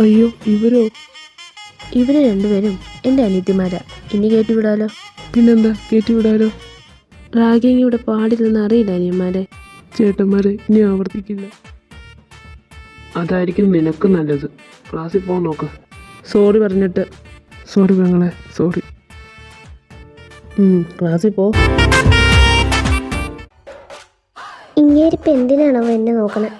അയ്യോ ഇവരോ? ഇവരെ രണ്ടുപേരും എന്റെ അനിയത്തിമാരാ. ഇനി കേട്ടുവിടാലോ? പിന്നെന്താ? കേട്ടുവിടാലോ? വിടാലോ റാഗിങ് ഇവിടെ പാടില്ലെന്ന് അറിയില്ല അനിയന്മാരെ. ചേട്ടന്മാരെ ഇനി ആവർത്തിക്കില്ല. അതായിരിക്കും നിനക്ക് നല്ലത്. ക്ലാസ്സിൽ പോകാൻ നോക്ക്. സോറി പറഞ്ഞിട്ട്. സോറി പെങ്ങളെ സോറി. ക്ലാസ്സിൽ പോ. ഇങ്ങേരിപ്പ എന്തിനാണോ എന്നെ നോക്കണേ?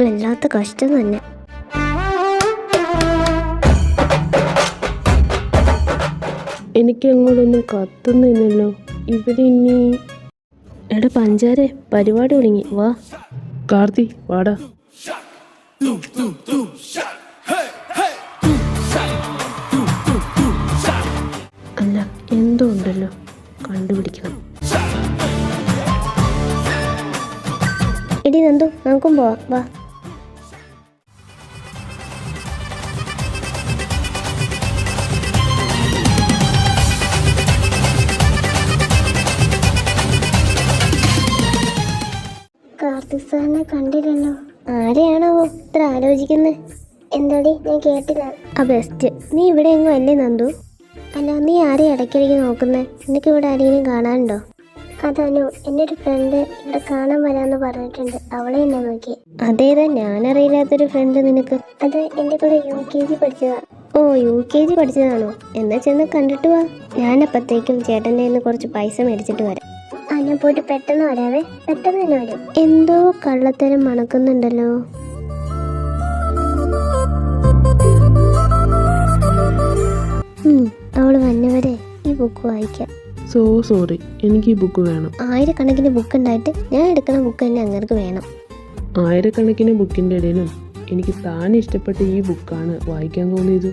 വല്ലാത്ത കഷ്ടം തന്നെ. എനിക്ക് അങ്ങോട്ടൊന്നും കത്തുന്നില്ലല്ലോ. ഇവിടെ ഇനി എടാ പഞ്ചാരെ പരിപാടി തുടങ്ങി. വാ. കാർത്തി വാടാ. അല്ല എന്തോ ഉണ്ടല്ലോ. കണ്ടുപിടിക്കണം. എടി നന്ദു നമുക്കും പോവാം. വാ. സാറിനെ കണ്ടില്ലല്ലോ. ആരെയാണാവോ ഇത്ര ആലോചിക്കുന്നത് എന്താടി? ഞാൻ കേട്ടില്ല. ആ ബെസ്റ്റ് നീ ഇവിടെ എങ്ങും അല്ലേ നന്ദു? അല്ല നീ ആരെയും ഇടയ്ക്കിടയ്ക്ക് നോക്കുന്നേ? നിനക്ക് ഇവിടെ ആരെങ്കിലും കാണാനുണ്ടോ? അതനു എന്റെ ഒരു ഫ്രണ്ട് ഇവിടെ കാണാൻ വരാമെന്ന് പറഞ്ഞിട്ടുണ്ട്. അവളെ എന്നെ നോക്കി. അതേതാ ഞാനറിയില്ലാത്തൊരു ഫ്രണ്ട് നിനക്ക്. അത് എന്റെ കൂടെ യു കെ ജി പഠിച്ചതാ. ഓ യു കെ ജി പഠിച്ചതാണോ? എന്നാ ചെന്ന് കണ്ടിട്ട് വാ. ഞാനപ്പോഴത്തേക്കും ചേട്ടന്റെ നിന്ന് കുറച്ച് പൈസ മേടിച്ചിട്ട് വരാം. ആ ഞാൻ പോയിട്ട് പെട്ടെന്ന് വരാവേ. പെട്ടെന്ന് തന്നെ വരും. എന്തോ കള്ളത്തരം മണക്കുന്നുണ്ടല്ലോ. അവൾ വന്നവരെ ഈ ബുക്ക് വായിക്കാം. സോ സോറി എനിക്ക് ഈ ബുക്ക് വേണം. ആയിരക്കണക്കിന് ബുക്ക് ഉണ്ടായിട്ട് ഞാൻ എടുക്കുന്ന ബുക്ക് തന്നെ അങ്ങർക്ക് വേണം. ആയിരക്കണക്കിന് ബുക്കിന്റെ ഇടയിലും എനിക്ക് താൻ ഇഷ്ടപ്പെട്ട ഈ ബുക്കാണ് വായിക്കാൻ തോന്നിയത്.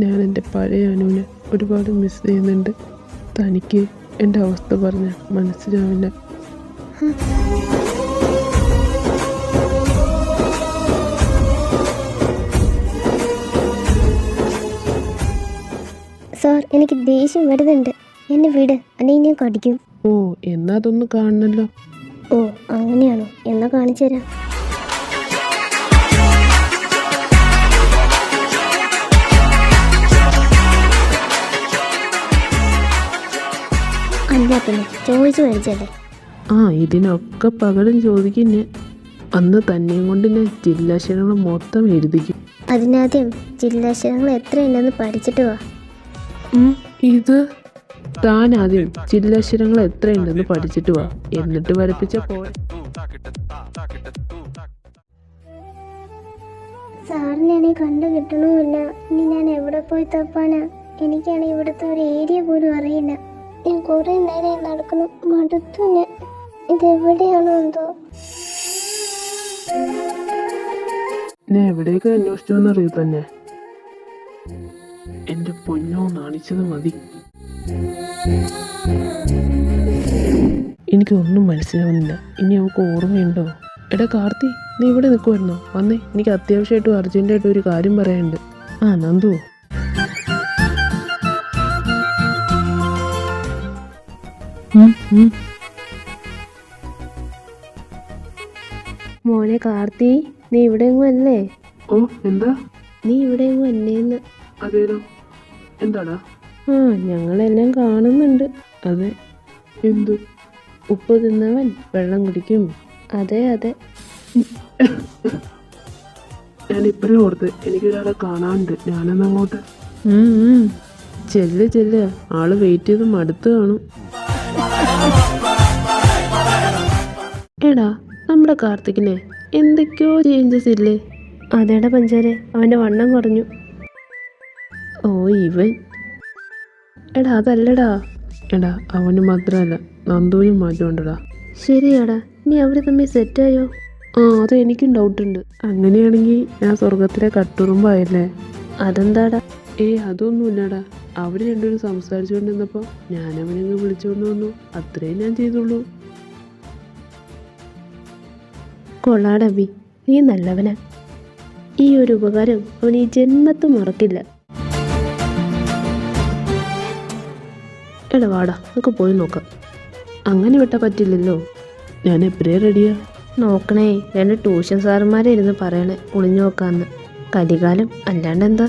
ഞാൻ എന്റെ പഴയ അനുവിനെ ഒരുപാട് മിസ് ചെയ്യുന്നുണ്ട്. തനിക്ക് എന്റെ അവസ്ഥ പറഞ്ഞ മനസ്സിലാവില്ല. സാർ എനിക്ക് ദേഷ്യം വരുന്നുണ്ട്. എന്നെ വിട് അല്ലെങ്കിൽ ഞാൻ കടിക്കും ഓ എന്നാ അതൊന്ന് കാണണല്ലോ. ഓ അങ്ങനെയാണോ? എന്നാ കാണിച്ചു തരാം അല്ല പിന്നെ ചോദിച്ചു മേടിച്ചല്ലേ? ആ ഇതിനൊക്കെ പകരം ചോദിക്കുന്നേ അന്ന് തന്നെയും കൊണ്ട് ഞാൻ ജില്ലാക്ഷരങ്ങൾ മൊത്തം എഴുതിക്കും. അതിനാദ്യം ജില്ലാക്ഷരങ്ങൾ എത്രയുണ്ടെന്ന് പഠിച്ചിട്ട് വാ. ഇത്? താൻ ആദ്യം ജില്ലാക്ഷരങ്ങൾ എത്രയുണ്ടെന്ന് പഠിച്ചിട്ട് വാ. എന്നിട്ട് വരപ്പിച്ച പോ സാറിനാണെ കണ്ടു കിട്ടണമില്ല ഇനി ഞാൻ എവിടെ പോയി തപ്പാനാ? എനിക്കാണെങ്കിൽ ഇവിടുത്തെ ഒരു ഏരിയ പോലും അറിയില്ല. ഞാൻ കുറേ നേരം നടക്കുന്നു. മടുത്തു ഞാൻ. ഇതെവിടെയാണോ എന്തോ? എവിടെയൊക്കെ അന്വേഷിച്ചു തന്നെ. എന്റെ പൊന്നോ നാണിച്ചത് മതി. എനിക്കൊന്നും മനസ്സിലാവുന്നില്ല. ഇനി അവൾക്ക് ഓർമ്മയുണ്ടോ? എടാ കാർത്തി നീ ഇവിടെ നിൽക്കുമായിരുന്നോ വന്നേ എനിക്ക് അത്യാവശ്യമായിട്ടും അർജന്റായിട്ടും ഒരു കാര്യം പറയാനുണ്ട്. ആ നന്ദു. മോനെ കാർത്തി നീ ഇവിടെ എങ്ങും അല്ലേ? ഓ എന്താ? നീ ഇവിടെ എങ്ങും അല്ലേന്ന്. അതേലോ. എന്താടാ? ആ ഞങ്ങളെല്ലാം കാണുന്നുണ്ട്. അതെ. എന്തു? ഉപ്പ് തിന്നവൻ വെള്ളം കുടിക്കും. അതെ അതെ. ഞാൻ ഇപ്പഴും ഓർത്ത് എനിക്കൊരാളെ കാണാനുണ്ട്. ഞാനൊന്നങ്ങോട്ട്. ഉം, ഉം. ചെല്ല് ചെല്ല്. ആൾ വെയിറ്റ് ചെയ്ത് മടുത്ത് കാണും. എടാ നമ്മുടെ കാർത്തികിനെ എന്തൊക്കെയോ ചേഞ്ചസ് ഇല്ലേ? അതേടാ പഞ്ചാരെ അവന്റെ വണ്ണം കുറഞ്ഞു. ഓ ഇവൻ. എടാ അതല്ലടാ. എടാ അവന് മാത്രമല്ല നന്ദുവിനും മാറ്റമുണ്ടടാ. ശരിയാടാ നീ അവർ തമ്മിൽ സെറ്റായോ ആ അത് എനിക്കും ഡൗട്ടുണ്ട് അങ്ങനെയാണെങ്കിൽ ഞാൻ സ്വർഗത്തിലെ കട്ടുറുമ്പായല്ലേ? അതെന്താടാ? ഏയ് അതൊന്നുമില്ലടാ. അവർ രണ്ടുപേരും സംസാരിച്ചു കൊണ്ടിരുന്നപ്പോൾ ഞാൻ അവനങ്ങ് വിളിച്ചുകൊണ്ട് വന്നു. അത്രയും ഞാൻ ചെയ്തുള്ളൂ. കൊള്ളാടവി നീ നല്ലവനാ. ഈ ഒരു ഉപകാരം അവൻ ഈ ജന്മത്ത് മറക്കില്ല. എടാ വാടാ നമുക്ക് പോയി നോക്കാം. അങ്ങനെ വിട്ടാൽ പറ്റില്ലല്ലോ. ഞാൻ എപ്പോഴേ റെഡിയാ നോക്കണേ രണ്ട് ട്യൂഷൻ സാറന്മാരെ ഇരുന്ന് പറയണേ ഒളിഞ്ഞു നോക്കാന്ന്. കലികാലം അല്ലാണ്ട് എന്താ?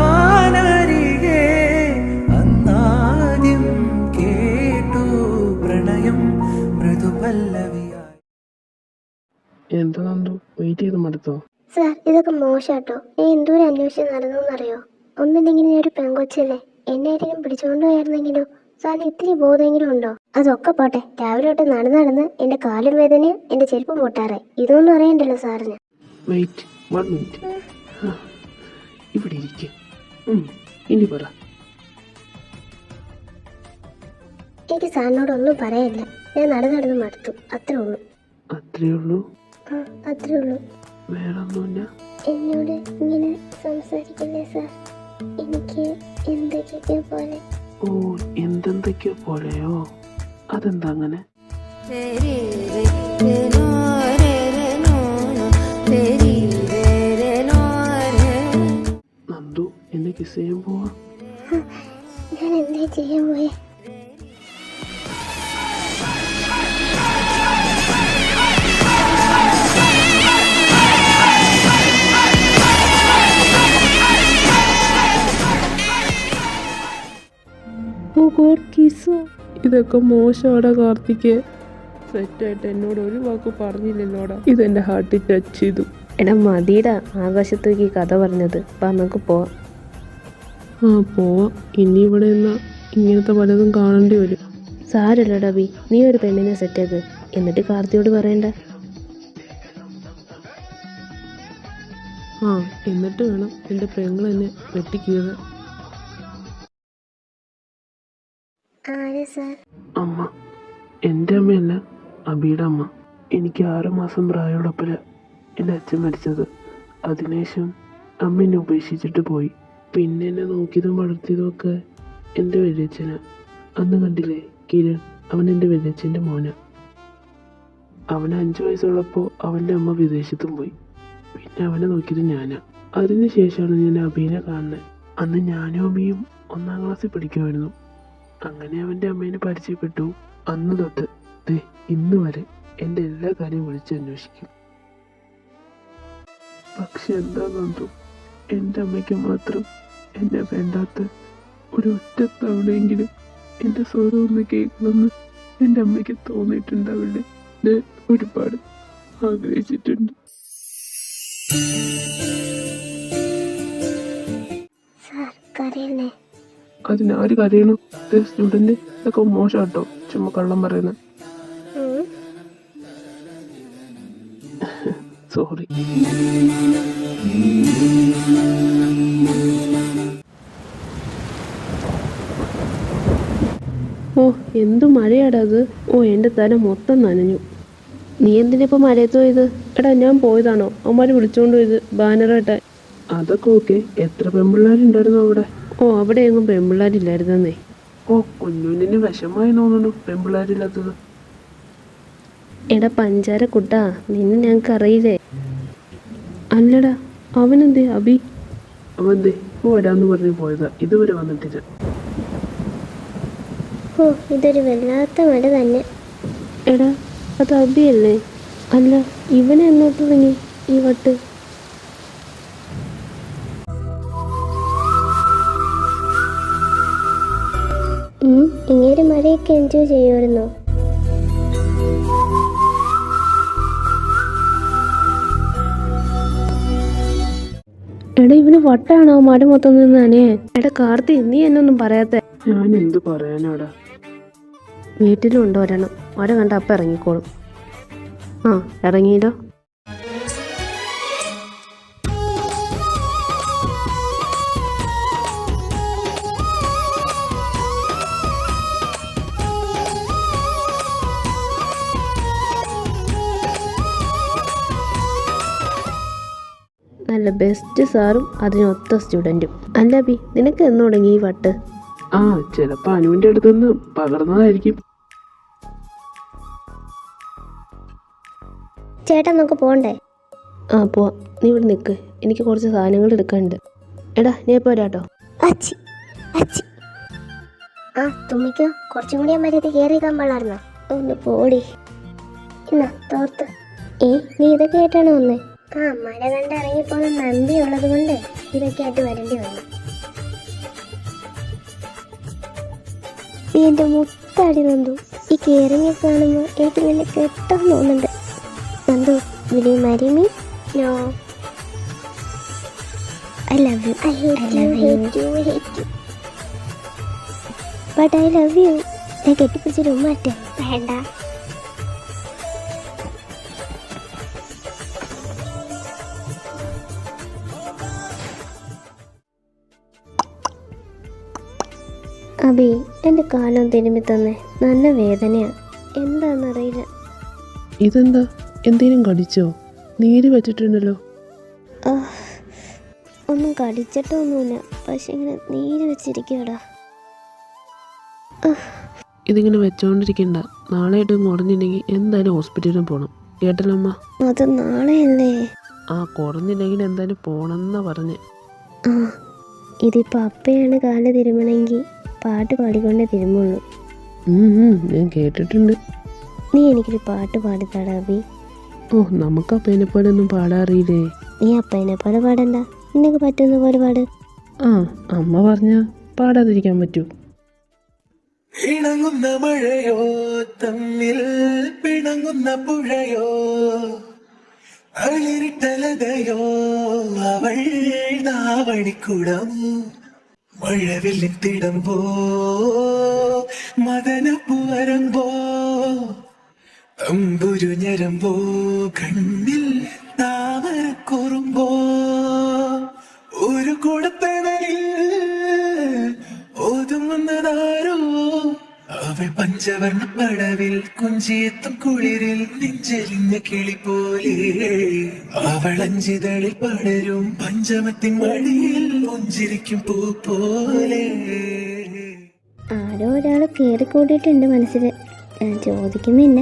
എന്താ നന്ദു വെയിറ്റ് ചെയ്ത് മടുത്തോ? സാർ ഇതൊക്കെ മോശാട്ടോ. ഞാൻ എന്തോരം അന്വേഷിച്ച് നടന്നറിയോ ഒന്നില്ലെങ്കിൽ ഞാൻ ഒരു പെങ്കൊച്ചല്ലേ എന്നെ ആരെങ്കിലും പിടിച്ചുകൊണ്ട് പോയായിരുന്നെങ്കിലോ? സാറിന് ഇത്തിരി ബോധമെങ്കിലും ഉണ്ടോ? അതൊക്കെ പോട്ടെ. രാവിലെ തൊട്ട് നടന്ന് നടന്ന് എന്റെ കാലും വേദനയും എന്റെ ചെരുപ്പ് പൊട്ടാറെ ഇതൊന്നും അറിയണ്ടല്ലോ സാറിന്. വെയിറ്റ് വൺ മിനിറ്റ് ഇവിടെ ഇരിക്കുക ഇനി പറ. എനിക്ക് സാറിനോട് ഒന്നും പറയല്ല. ഞാൻ നടന്നു നടന്ന് മടുത്തു. അത്രേ ഉള്ളൂ. അത്രേ ഉള്ളൂ? അത്രേ ഉള്ളൂ. വേറൊന്നുമില്ല. എന്നോട് ഇങ്ങനെ സംസാരിക്കില്ലേ സാർ? എനിക്ക് എന്തൊക്കെയൊക്കെ പോലെ. ഓ എന്തെന്തൊക്കെയോ പോലെയോ? അതെന്താ അങ്ങനെ? നന്ദു എന്നെ കിസ് ചെയ്യാൻ പോവാ. ഞാൻ എന്താ ചെയ്യാൻ പോയേ? ഇതൊക്കെ മോശമാടാ കാർത്തിക്ക് സെറ്റായിട്ട് എന്നോട് ഒരു വാക്ക് പറഞ്ഞില്ലല്ലോടാ. ഇതെന്റെ ഹാർട്ടിൽ ടച്ച് ചെയ്തു. എടാ മതിയുടെ ആകാശത്തേക്ക് ഈ കഥ പറഞ്ഞത്. അപ്പം നമുക്ക് പോവാം. ആ പോവാം. ഇനി ഇവിടെ നിന്നാ ഇങ്ങനത്തെ പലതും കാണേണ്ടി വരും. സാരല്ല ബി നീ ഒരു പെണ്ണിനെ സെറ്റാക്ക് എന്നിട്ട് കാർത്തിയോട് പറയണ്ട. ആ എന്നിട്ട് വേണം എന്റെ പെങ്ങൾ എന്നെ വെട്ടിക്കീറാൻ. അമ്മ. എന്റെ അമ്മയല്ല അബിയുടെ അമ്മ. എനിക്ക് ആറ് മാസം പ്രായമുള്ളപ്പോഴ എന്റെ അച്ഛൻ മരിച്ചത്. അതിനുശേഷം അമ്മ എന്നെ ഉപേക്ഷിച്ചിട്ട് പോയി. പിന്നെ എന്നെ നോക്കിയതും വളർത്തിയതും ഒക്കെ എന്റെ വലിയച്ഛനാ. അന്ന് കണ്ടില്ലേ കിരൺ? അവൻ എന്റെ വലിയച്ഛന്റെ മോനാ. അവൻ അഞ്ചു വയസ്സുള്ളപ്പോൾ അവന്റെ അമ്മ വിദേശത്തും പോയി. പിന്നെ അവനെ നോക്കിയത് ഞാനാ. അതിനുശേഷമാണ് ഞാൻ അബീനെ കാണുന്നത്. അന്ന് ഞാനും അബിയും ഒന്നാം ക്ലാസ്സിൽ പഠിക്കുമായിരുന്നു. അങ്ങനെ അവന്റെ അമ്മേനെ പരിചയപ്പെട്ടു. അന്ന് തൊട്ട് ദേ ഇന്ന് വരെ എന്റെ എല്ലാ കാര്യവും വിളിച്ച് അന്വേഷിക്കും. പക്ഷെ എന്താ നന്ദു എന്റെ അമ്മയ്ക്ക് മാത്രം എന്നെ വേണ്ടാത്ത ഒരു ഒറ്റ തവണയെങ്കിലും എന്റെ സ്വരം ഒന്ന് കേൾക്കണമെന്ന് എന്റെ അമ്മയ്ക്ക് തോന്നിയിട്ടുണ്ടാവില്ലേ? ഞാൻ ഒരുപാട് ആഗ്രഹിച്ചിട്ടുണ്ട്. സാർ അതിനാര് കരയണം സ്റ്റുഡന്റ് ഇതൊക്കെ മോശം കേട്ടോ. ചുമ്മാ കള്ളം പറയുന്നത് സോറി ഓ എന്തു മഴയാടാ അത്? ഓ എന്റെ തല മൊത്തം നനഞ്ഞു. നീ എന്തിനാ ഇപ്പം മഴയത്ത് പോയത്? എടാ ഞാൻ പോയതാണോ? അവന്മാർ വിളിച്ചോണ്ട് പോയത് ബാനറായിട്ട്. അതൊക്കെ ഓക്കെ. എത്ര പെൺപിള്ളേരുണ്ടായിരുന്നു അവിടെ? ഓ അവിടെ എങ്ങും പെമ്പിള്ളാരില്ലായിരുന്നേ ഓ കുഞ്ഞുണ്ണിന് വിഷമായി തോന്നുന്നു പെമ്പിള്ളാരില്ലാത്തത്. എടാ പഞ്ചാര കുട്ടാ നിന്നെ ഞങ്ങൾക്ക് അറിയില്ലേ അല്ലടാ അവനെന്തേ അബി? അവന്തേ ഓ വരാന്ന് പറഞ്ഞ് പോയതാ. ഇതുവരെ വന്നിട്ടില്ല. ഓ ഇതൊരു വല്ലാത്ത മഴ തന്നെ. എടാ അത് അബിയല്ലേ? അല്ല ഇവനെ എന്നോട്ട് തുടങ്ങി ഈ വട്ട്? ഇങ്ങനെ മഴയൊക്കെ എൻജോയ് ചെയ്യുമായിരുന്നു. എടാ ഇവന് വട്ടാണോ മഴ മൊത്തം നിന്നാനേ നനേ എടാ കാർത്തി നീ എന്നൊന്നും പറയാത്ത? ഞാൻ എന്ത് പറയാനാടാ? ഉണ്ടോ ഒരെണ്ണം. മഴ കണ്ട അപ്പം ഇറങ്ങിക്കോളും. ആ ഇറങ്ങിയില്ലോ? നല്ല ബെസ്റ്റ് സാറും അതിനൊത്ത സ്റ്റുഡന്റും അല്ല ബി നിനക്ക് എന്ന് തുടങ്ങി ഈ വട്ട്? ആ ചിലപ്പോ അനുവിന്റെ അടുത്തുനിന്ന് പകർന്നതായിരിക്കും. ചേട്ടാ നമുക്ക് പോകണ്ടേ ആ പോവാം. നീ ഇവിടെ നിൽക്ക് എനിക്ക് കുറച്ച് സാധനങ്ങൾ എടുക്കാനുണ്ട്. എടാ നീ പോരാട്ടോ വരാട്ടോ. അച്ചി അച്ചി. ആ തുമ്മിക്ക്. കുറച്ചും കൂടി മര്യാദ കയറിയേക്കാൻ പാടായിരുന്നോ? ഒന്ന് പോടി. എന്നാ തോർത്ത്. ഏ നീ ഇതൊക്കെ ആയിട്ടാണ് വന്നേ? ആ മഴ കണ്ട് ഇറങ്ങിപ്പോന്ന നന്ദി ഉള്ളത് കൊണ്ട് ഇതൊക്കെ ആയിട്ട് വരേണ്ടി വന്നു. എന്റെ മുത്താടി നന്ദു ഈ കേറിങ്ങി കാണുമ്പോൾ എനിക്ക് നല്ല കെട്ടാൻ തോന്നുന്നുണ്ട്. Nandu will മരിമി no I love you I love you but I love you. ഞാൻ കെട്ടിപ്പിടിച്ചൊരു ഉമ്മ വേണ്ട. അബി എന്റെ കാലം തിരുമ്പി തന്നെ. നല്ല വേദനയാണ് എന്താണെന്നറിയില്ല ഇതെന്താ? എന്തേലും കടിച്ചോ? നീര് വെച്ചിട്ടുണ്ടല്ലോ. ഒന്നും കടിച്ചിട്ടൊന്നുമില്ല. പക്ഷെ ഇങ്ങനെ നീര് വെച്ചിരിക്കടാ ഇതിങ്ങനെ വെച്ചോണ്ടിരിക്കണ്ട. നാളെ ആയിട്ട് കുറഞ്ഞില്ലെങ്കിൽ എന്തായാലും ഹോസ്പിറ്റലിൽ പോണം. കേട്ടല്ലമ്മ? അത് നാളെയല്ലേ? ആ കുറഞ്ഞില്ലെങ്കിൽ എന്തായാലും പോണെന്നാ പറഞ്ഞേ. ഇതിപ്പോ ഇതിപ്പോൾ അപ്പയാണ് കാൽ തിരുമണമെങ്കിൽ പാട്ട് പാടിക്കൊണ്ടേ തിരുമുള്ളൂ. ഞാൻ കേട്ടിട്ടുണ്ട്. നീ എനിക്കൊരു പാട്ട് പാടിത്താടാ അബി ഓ നമുക്ക് അപ്പേനെ പോലെ ഒന്നും പാടാറിയില്ലേ? നീ അപ്പേനെ പോലെ പാടണ്ട. നിനക്ക് പറ്റുന്ന പോലെ പാട്. ആ അമ്മ പറഞ്ഞ പാടാതിരിക്കാൻ പറ്റൂ. ഇണങ്ങുന്ന മഴയോ തമ്മിൽ പിണങ്ങുന്ന പുഴയോ അളിരിട്ടലതയോ അവൾ നാവണിക്കുടം. മഴവില്ലിൻ പോ മദനപ്പു പോ തമ്പുരു ഞരമ്പോ കണ്ണിൽ താമരക്കുറുമ്പോ ഒരു കൂടത്തണലിൽ ഒതുങ്ങുന്നതാരോ അവൾ പഞ്ചവർണ പടവിൽ കുഞ്ചിയെത്തും കുളിരിൽ നെഞ്ചെലിഞ്ഞ കിളി പോലെ അവൾ അഞ്ചിതളിൽ പടരും പഞ്ചമത്തിൻ മടിയിൽ പുഞ്ചിരിക്കും പൂ പോലെ. ആരോ ഒരാൾ കയറി കൂടിയിട്ടുണ്ട് മനസ്സിൽ ഞാൻ ചോദിക്കുന്നില്ല.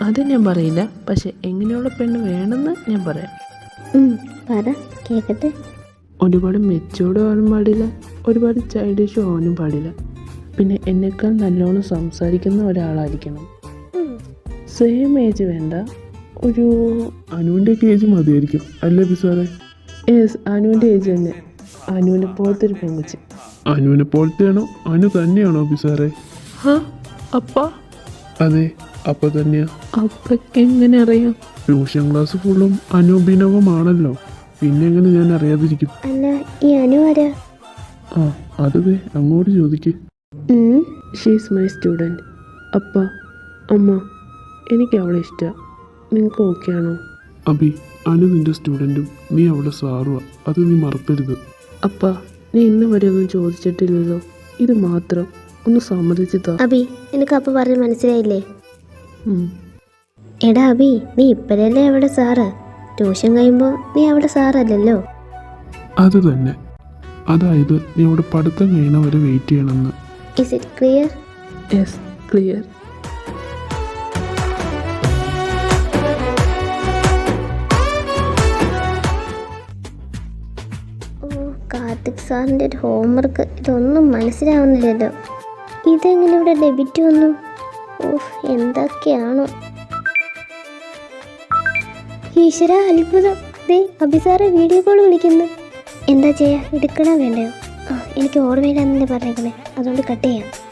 അത് ഞാൻ പറയില്ല. പക്ഷെ എങ്ങനെയുള്ള പെണ്ണ് വേണമെന്ന് ഞാൻ പറയാം. പറ കേക്കട്ടെ. ഒരുപാട് മെച്ചൂർഡ് ആവാനും പാടില്ല. ഒരുപാട് ചൈൽഡിഷ് ആവാനും പാടില്ല. പിന്നെ എന്നെക്കാൾ നല്ലോണം സംസാരിക്കുന്ന ഒരാളായിരിക്കണം. സെയിം ഏജ് വേണ്ട. ഒരു അനുവിന്റെ ഏജ് മതിയായിരിക്കും. അല്ലേ ബിസാറെ യെസ് അനുവിന്റെ ഏജ് തന്നെ. അനുവിനെ പോലത്തെ ഒരു പെങ്കുച്ച് അനുവിനെ പോലത്തെയാണോ? അനു തന്നെയാണോ ഓഫീസാറെ ഹാ? അപ്പ? അതെ അപ്പൊ തന്നെയാ. അപ്പക്ക് എങ്ങനെ അറിയാം? ട്യൂഷൻ ക്ലാസ് ഫുള്ളും അനുഭിനവമാണല്ലോ പിന്നെ എങ്ങനെ ഞാൻ അറിയാതിരിക്കും? അല്ല ഈ അനു ആരാ? ആ അത് അങ്ങോട്ട് ചോദിക്ക്. ഷീസ് മൈ സ്റ്റുഡന്റ് അപ്പ അമ്മ എനിക്ക് അവളെ ഇഷ്ടമാണ് നിങ്ങൾക്ക് ഓക്കെ ആണോ? അബി അനു നിന്റെ സ്റ്റുഡന്റും നീ അവളുടെ സാറുവാ. അത് നീ മറക്കരുത്. അപ്പ നീ ഇന്ന് വരെ ഒന്നും ചോദിച്ചിട്ടില്ലല്ലോ. ഇത് മാത്രം ഒന്ന് സമ്മതിച്ചു താ. അബി നിനക്ക് അപ്പ പറഞ്ഞ് മനസ്സിലായില്ലേ? എടാ അബി നീ ഇപ്പോഴല്ലേ അവിടെ സാറ്? ട്യൂഷൻ കഴിയുമ്പോൾ നീ അവിടെ സാറല്ലല്ലോ. അത് തന്നെ. അതായത് നീ അവിടെ പഠിത്തം കഴിയണ വരെ വെയിറ്റ് ചെയ്യണമെന്ന്. Is it clear yes clear സാറിന്റെ ഒരു ഹോംവർക്ക് ഇതൊന്നും മനസ്സിലാവുന്നില്ലല്ലോ. ഇതെങ്ങനെ ഇവിടെ ഡെബിറ്റ് വന്നു? ഓഹ് എന്തൊക്കെയാണോ. ഈശ്വര അത്ഭുതം. ദേ അഭിസാറെ വീഡിയോ കോൾ വിളിക്കുന്നു. എന്താ ചെയ്യാ? എടുക്കണോ വേണ്ടയോ? ആ എനിക്ക് ഓർമ്മയില്ലാന്നെ പറഞ്ഞേക്കണേ അതുകൊണ്ട് കട്ട് ചെയ്യാം.